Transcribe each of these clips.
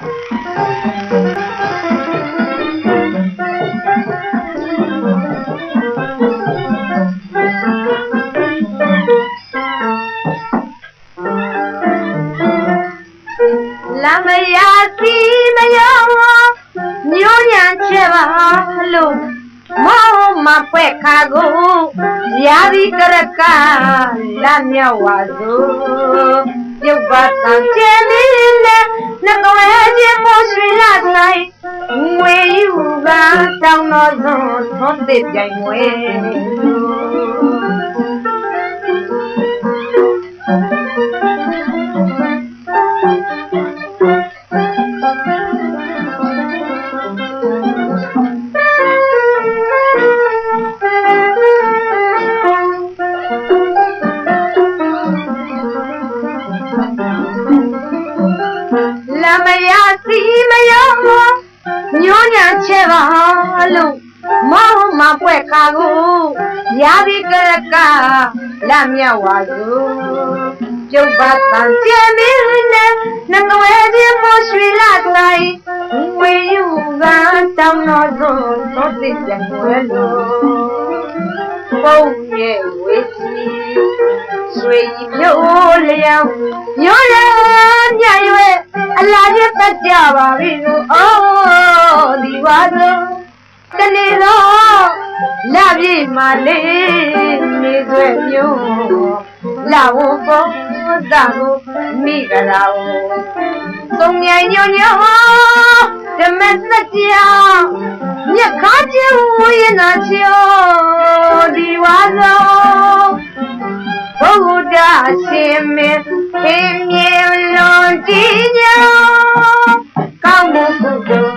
လမယာစီမယောညိုညံချက်ပါလို့မောမပွဲခါကိုရာဒီကရကလမြောက်ဝါစို့ ပြုတ်ပါတန်ကျဲလေးနဲ့နှကွယ်ချင်းမိုးရွှေလာဆိုင်ငွေယူကတောင်းတော်စွန်သွန်သစ်ပြိုင်ဝဲ ချဲပါလို့မောင်မပွဲခါကိုရာဒီကရကလမြောက်ဝါစို့ပြုတ်ပါတန်ကျဲမင်းနဲ့နှကွယ်ချင်းမရွှေလာတိုင်းဝေယူကတောင်းတော်စွန်သောတိပြန်ွယ်လို့ပုံရဲ့ဝေစီဆွေကြီးမျိုးလျောင်းညိုရ ညရွယ်အလားချင်းပတ်ကြပါပြီလို့အော်ဒီပါတော့တနေ့တော့လာပြီမလေးနေဆွဲမျိုးလာဝပေါ်တာကိုမိကြလာဦးသုံးញိုင်ညိုညိုဓမ္မစကြာမြက်ခါကျဝိနာချောဒီဝါသောဘုရားရှင်မင်းဖေမြေ လွန်ကြည်ညိုကောင်းမှုကုသိုလ်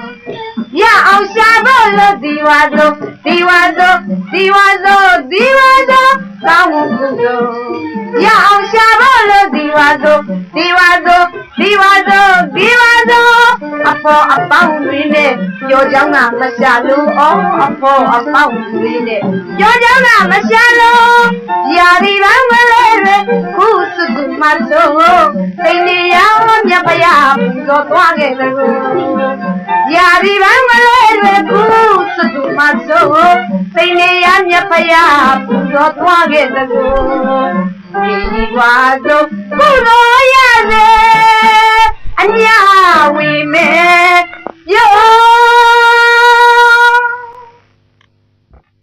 ရအောင်ရှာဖို့လို့ဒီဝါသောဒီဝါသောဒီဝါသောဒီဝါသောကောင်းမှုကုသိုလ်ရအောင်ရှာဖို့လို့ဒီဝါသောဒီဝါသောဒီဝါသောဒီဝါသောအဖို့အပေါင်းတွေနဲ့ကြောကြောင်းကမရှာလို့ဩအဖို့အပေါင်းတွေနဲ့ကြောကြောင်းကမရှာလို့ရာဒီပန်းမလဲတွေခုစုစုမဆိုးသိနေရမြတ်ဖ ယားပူဇော်သွားခဲ့တယ်ရာဒီပန်းမလဲတွေခုစုစုမဆိုးသိနေရမြတ်ဖယားပူဇော်သွားခဲ့တယ်ဒီဝါတို့ကုသိုလ်ရစေအညာဝီမဲယော